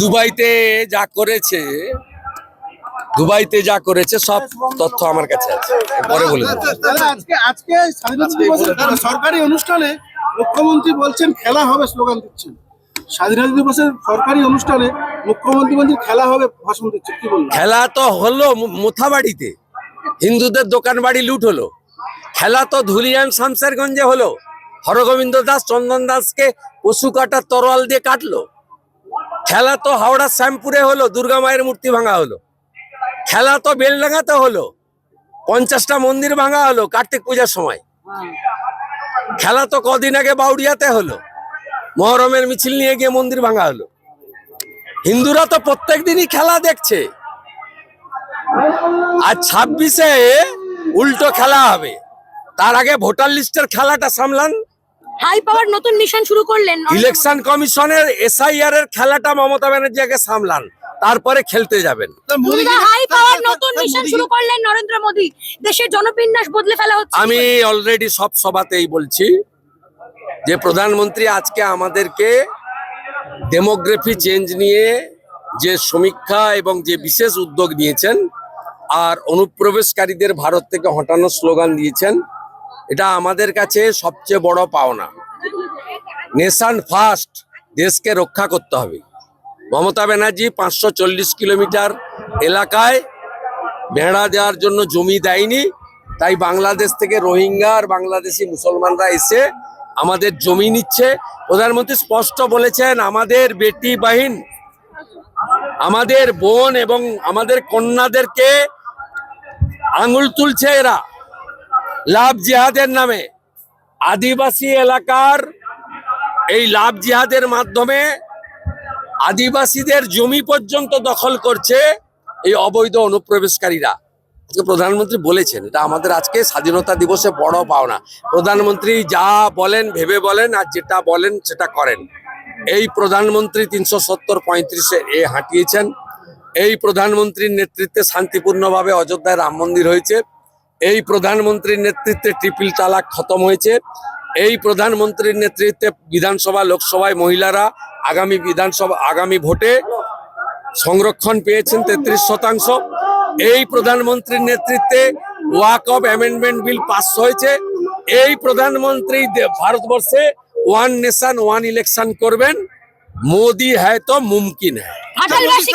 দুবাইতে যা করেছে দুবাইতে যা করেছে সব তথ্য আমার কাছে আছে। পরে বলে আজকে আজকে সরকারি অনুষ্ঠানে মুখ্যমন্ত্রী বলছেন খেলা হবে স্লোগান দিচ্ছেন। স্বাধীনতা দিবসের সরকারি অনুষ্ঠানে মুখ্যমন্ত্রী বলছেন খেলা হবে ভাষণ দিচ্ছেন। কি বলবেন খেলা তো হলো মোথাবাড়িতে। হিন্দুদের দোকান বাড়ি লুট হলো। খেলা তো ধুলিয়ান শামসেরগঞ্জে হলো। হরগোবিন্দ দাস চন্দন দাসকে পশু কাটার তরোয়াল দিয়ে কাটলো। খেলা তো হাওড়া শ্যামপুরে হলো, দুর্গা মায়ের মূর্তি ভাঙা হলো। খেলা তো বেলডাঙ্গাতে হলো, পঞ্চাশটা মন্দির ভাঙা হলো কার্তিক পূজার সময়। খেলা তো কদিন আগে বাউরিয়াতে হলো, মহরমের মিছিল নিয়ে গিয়ে মন্দির ভাঙা হলো। হিন্দুরা তো প্রত্যেক দিনই খেলা দেখছে। আর ছাব্বিশে উল্টো খেলা হবে। তার আগে ভোটার লিস্টের খেলাটা সামলান হাই পাওয়ার নতুন মিশন শুরু করলেন ইলেকশন কমিশনের এসআইআর এর খেলাটা মমতা ব্যানার্জি আগে সামলান। তারপরে খেলতে যাবেন। হাই পাওয়ার নতুন মিশন শুরু করলেন নরেন্দ্র মোদী। দেশের জনবিন্যাস বদলে ফেলা হচ্ছে। আমি অলরেডি সব সভাতেই বলছি যে প্রধানমন্ত্রী আজকে আমাদেরকে ডেমোগ্রাফি চেঞ্জ নিয়ে যে সমীক্ষা এবং যে বিশেষ উদ্যোগ নিয়েছেন আর অনুপ্রবেশকারীদের ভারত থেকে হটানোর স্লোগান দিয়েছেন এটা আমাদের কাছে সবচেয়ে বড় পাওনা। নেশান ফার্স্ট দেশকে রক্ষা করতে হবে। মমতা ব্যানার্জি পাঁচশো চল্লিশ কিলোমিটার এলাকায় ভেড়া দেওয়ার জন্য জমি দেয়নি। তাই বাংলাদেশ থেকে রোহিঙ্গা আর বাংলাদেশি মুসলমানরা এসে আমাদের জমি নিচ্ছে। প্রধানমন্ত্রী স্পষ্ট বলেছেন, আমাদের বেটি বাহিন, আমাদের বোন এবং আমাদের কন্যাদেরকে আঙুল তুলছে এরা। লাভ জিহাদের নামে। আদিবাসী এলাকার এই লাভ জিহাদের মাধ্যমে আদিবাসীদের জমি পর্যন্ত দখল করছে এই অবৈধ অনুপ্রবেশকারীরা। আজকে প্রধানমন্ত্রী বলেছেন, এটা আমাদের আজকে স্বাধীনতা দিবসে বড় পাওনা। প্রধানমন্ত্রী যা বলেন, ভেবে বলেন, আর যেটা বলেন, সেটা করেন। এই প্রধানমন্ত্রী তিনশো সত্তর পঁয়ত্রিশে এ হাঁটিয়েছেন। এই প্রধানমন্ত্রীর নেতৃত্বে শান্তিপূর্ণভাবে অযোধ্যায় রাম মন্দির হয়েছে। এই প্রধানমন্ত্রীর নেতৃত্বে ট্রিপল তালাক খতম হয়েছে। এই প্রধানমন্ত্রীর নেতৃত্বে বিধানসভা, লোকসভায় মহিলারা আগামী বিধানসভা, আগামী ভোটে সংরক্ষণ পেয়েছেন তেত্রিশ শতাংশ। এই প্রধানমন্ত্রীর নেতৃত্বে Waqf amendment bill pass হয়েছে। এই প্রধানমন্ত্রী ভারতবর্ষে ওয়ান নেশন, ওয়ান ইলেকশন করবেন। মোদি হ্যায় তো মুমকিন ঘাটালবাসী